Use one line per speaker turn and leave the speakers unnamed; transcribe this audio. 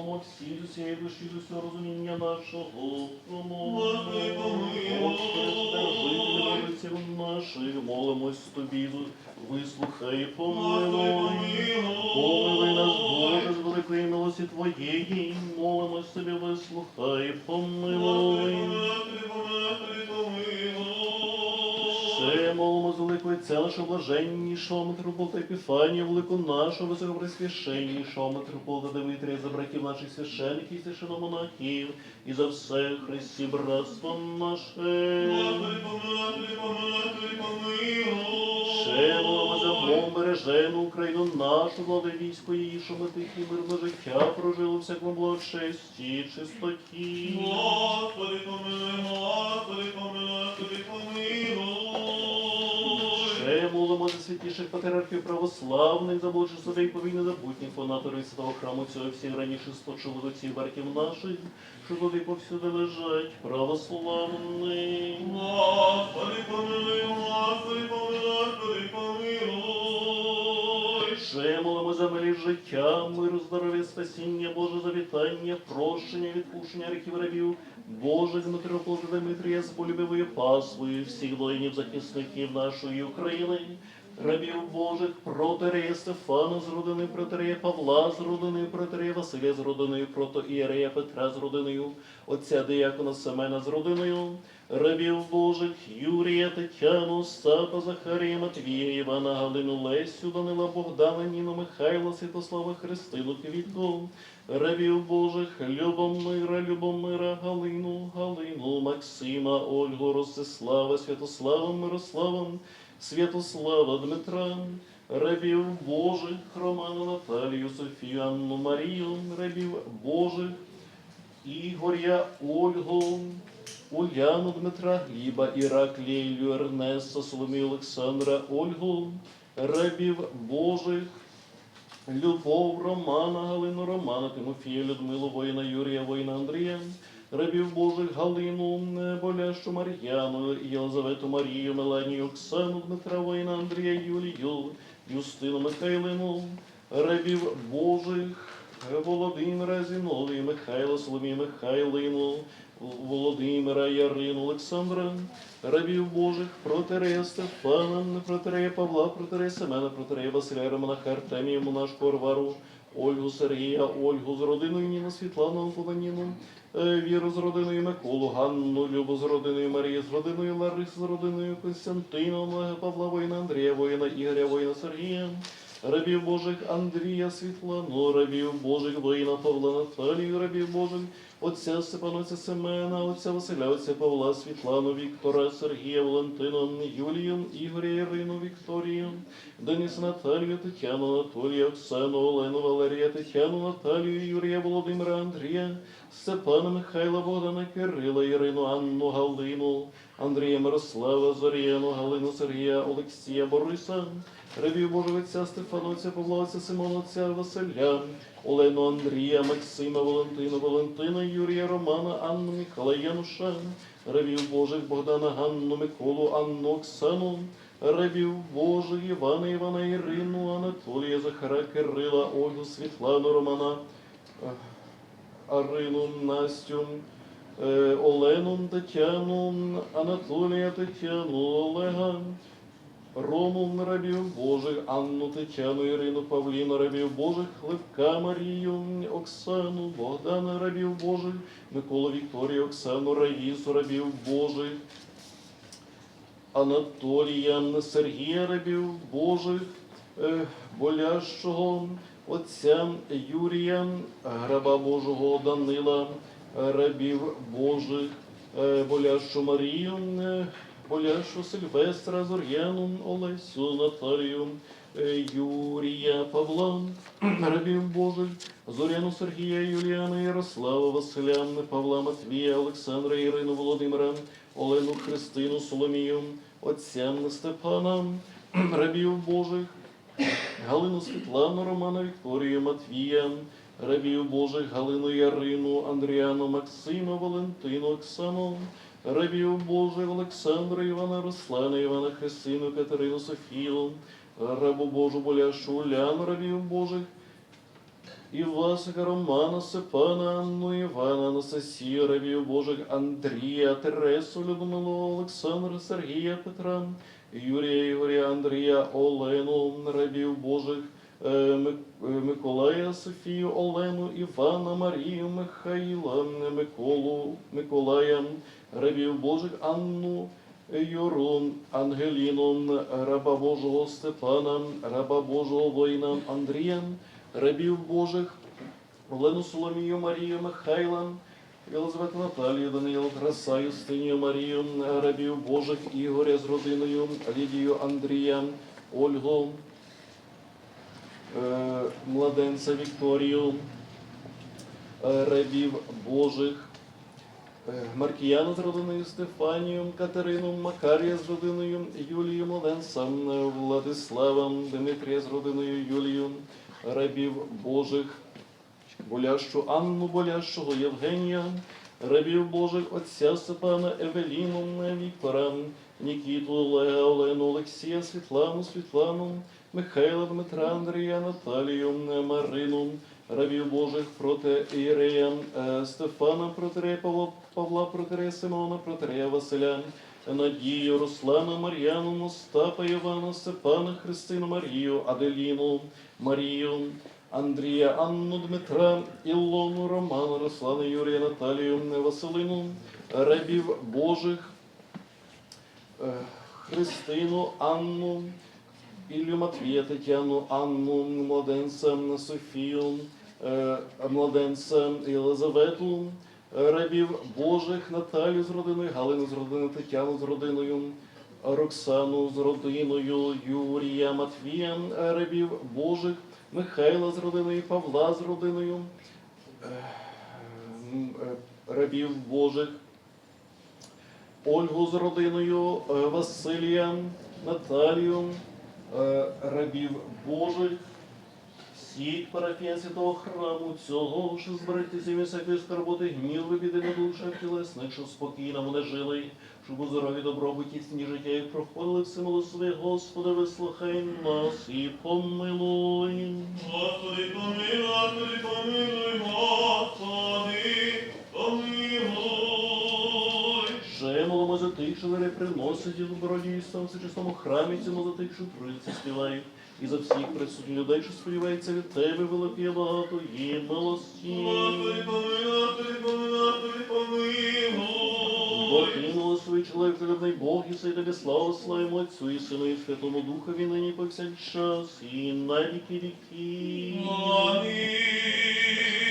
промовимо всі з усієї душі, з усього розуміння нашого.
Помилуй.
Жителі вулиців наших, молимось тобі, вислухай, помилуй. Помилуй нас, Боже, з великої милості Твоєї, молимось тобі, вислухай, помилуй. Ще молимо з великої нашого блаженнішого митрополита Епіфанія, велику нашого високопресвященнішого митрополита Дмитрія, за братів наших священиків і священомонахів, і за все Христі братство наше. Ще молимо за Бог бережену Україну нашу, влади військо її, що ми тихі мирне життя прожили всякому благочесті, і чистоті.
Господи, помилуй, Господи, помилуй, Господи, помилуй.
Святіших патріархів православних, за Боже собі і повійни забутніх понаторів святого храму цього всіх раніше спочили до цих братів наших, що туди повсюди лежать православні.
Господи, помилуй, Господи, помилуй, Господи, помилуй.
Ще молимо за милі життя, миру, здоров'я, спасіння, Боже завітання, прощення, відпущення гріхів рабів, Божих митрополита Дмитрія з полюбивою паствою всіх воїнів захисників нашої України, рабів Божих, протерея Стефана з родиною, протерея Павла з родиною, протерея Василя з родиною, протоієрея Петра з родиною, отця Диякона Семена з родиною, рабів Божих, Юрія, Тетяну, Остапа, Захарія, Матвія, Івана, Галину, Лесю, Данила, Богдана, Ніну, Михайла, Святослава, Христину, Квітку, рабів Божих, Любомира, Любомира, Галину, Галину, Максима, Ольгу, Ростислава, Святослава, Мирослава, Святослава, Дмитра, рабів Божих, Романа, Наталію, Софію, Анну, Марію, рабів Божих, Ігоря, Ольгу, Уляну Дмитра Гліба, Іраклія, Ілью, Ернеста, Соломію Олександра, Ольгу, рабів Божих, Любов, Романа, Галину, Романа, Тимофія, Людмилу, воїна Юрія, воїна Андрія, рабів Божих, Галину, Болящу Мар'яну, Єлизавету Марію, Меланію, Оксану, Дмитра, воїна Андрія, Юлію, Юстину, Михайлину, рабів Божих, Володимира, Зіновію, Михайла, Соломію, Михайлину, Володимира, Ярину, Олександра, рабів Божих, протерея Стефана, протерея Павла, протерея Семена, протерея Василя, Романаха, Артемія, Монашку, Орвару, Ольгу, Сергія, Ольгу з родиною Ніну, Світлану, Антоніну, е, Віру з родиною Миколу, Ганну, Любу з родиною Марію, з родиною Ларис, з родиною Константина, Павла, воїна, Андрія, воїна, Ігоря, воїна, Сергія, рабів Божих Андрія, Світлану, рабів Божих, воїна, Павла, Наталію, рабів Божих, Отця Степана, отця Семена, отця Василя, отця Павла, Світлану, Віктора, Сергія, Валентина, Юлію, Ігоря, Ірину, Вікторію, Деніса, Наталію, Тетяну, Анатолія, Оксану, Олену, Валерія, Тетяну, Наталію, Юрія, Володимира, Андрія, Степана, Михайла, Богдана, Кирила, Ірину, Анну, Галину, Андрія, Мирослава, Зоріяну, Галину, Сергія, Олексія, Бориса, Ревів Отця Павла, Отця Симона, Отця Василя, Олену, Андрія, Максима, Валентину, Валентина, Юрія, Романа, Анну, Михайла, Януша, Ревів Божих, Богдана, Ганну, Миколу, Анну, Оксану, Ревів Божих, Івана, Івана, Ірину, Анатолія, Захара, Кирила, Ольгу, Світлану, Романа, Арину, Настю, е, Олену, Тетяну, Анатолія, Тетяну, Олега, Рому рабів Божих, Анну Тетяну, Ірину, Павліну, рабів Божих, Левка Марію, Оксану, Богдана, рабів Божих, Миколу Вікторію, Оксану, Раїсу, рабів Божих, Анатолія, Сергія, рабів Божих, е, Болящого, Отця Юрія, Граба Божого Данила, рабів Божих, е, Болящу Марію, Болящу Сильвестра, Зор'яну, Олесю, Наталію, е, Юрія, Павла, рабів Божих, Зоряну Сергія, Юліана, Ярослава, Василя, Павла, Матвія, Олександра, Ірину, Володимира, Олену, Христину, Соломію, Отця Степана, рабів Божих, Галину Світлану, Романа Вікторію, Матвія, рабів Божих, Галину Ярину, Андріану, Максима, Валентину, Оксану, рабів Божих, Олександра, Івана, Руслана, Івана, Христину, Катерину, Софію, рабу Божу, Боляшу, Уляну, рабів Божих, Івасика, Романа, Степана, Анну, Івана, Анастасію, Ревію Божих, Андрія, Тересу, Людмилу, Олександра, Сергія, Петра, Юрія, Ігоря, Андрія, Олену, Ревів Божих, Миколая, Софію, Олену, Івана, Марію, Михаїла, Миколу, Миколая, Ревів Божих, Анну, Юру, Ангеліну, раба Божого Степана, раба Божого воїна Андрія, рабів Божих, Олену Соломію, Марію, Михайла, Єлизавету Наталію, Даниїла Краса, Юстинію, Марію, рабів Божих, Ігоря з родиною, Лідію Андрія, Ольгу, е, младенця Вікторію, е, рабів Божих, Е, Маркіяна з родиною Стефанію, Катерину, Макарія з родиною Юлію е, Владиславом, Дмитрія з родиною Юлію, рабів Божих, Болящу Анну Болящого, Євгенія, рабів Божих, отця Степана, Евеліну, Віктора, Нікіту, Олега, Олену, Олексія, Світлану, Світлану, Михайла, Дмитра, Андрія, Наталію, Марину, рабів Божих проти Ірея, Стефана, протерея Павла, Павла, протерея Симона, протерея Василя, Надію, Руслана, Мар'яну, Мостапа, Івана, Степана, Христину, Марію, Аделіну, Марію, Андрія, Анну, Дмитра, Ілону, Романа, Руслана, Юрія, Наталію, Василину, рабів Божих, е, Христину, Анну, Іллю Матвія, Тетяну, Анну, младенця Софію, е, младенця Єлизавету, е, рабів Божих, Наталю з родиною, Галину з родиною, Тетяну з родиною, Роксану з родиною, Юрія, Матвія, е, рабів Божих, Михайла з родиною, Павла з родиною, рабів Божих, Ольгу з родиною, Василія, Наталію, рабів Божих, всіх парафіян святого храму цього, що зберегтися від всякої скарботи, гніви, біди на душах тілесних, щоб спокійно вони жили, щоб у здорові добробуті сні життя їх проходили все милости, Господи, вислухай нас і помилуй.
Господи, помилуй, Господи, помилуй, Господи,
за тих, що вири і в чистому храмі цьому за тих, що труїться співають, і за всіх присутніх людей, що сподіваються від тебе, великі багато і милості.
Господи, помилуй, Господи, помилуй, Господи,
Бо
помилуй.
ти милостивий чоловік, любний Бог, і сей тобі славу славимо Отцю і Сину і Святому Духові, нині повсякчас, і на віки віки.
Амінь.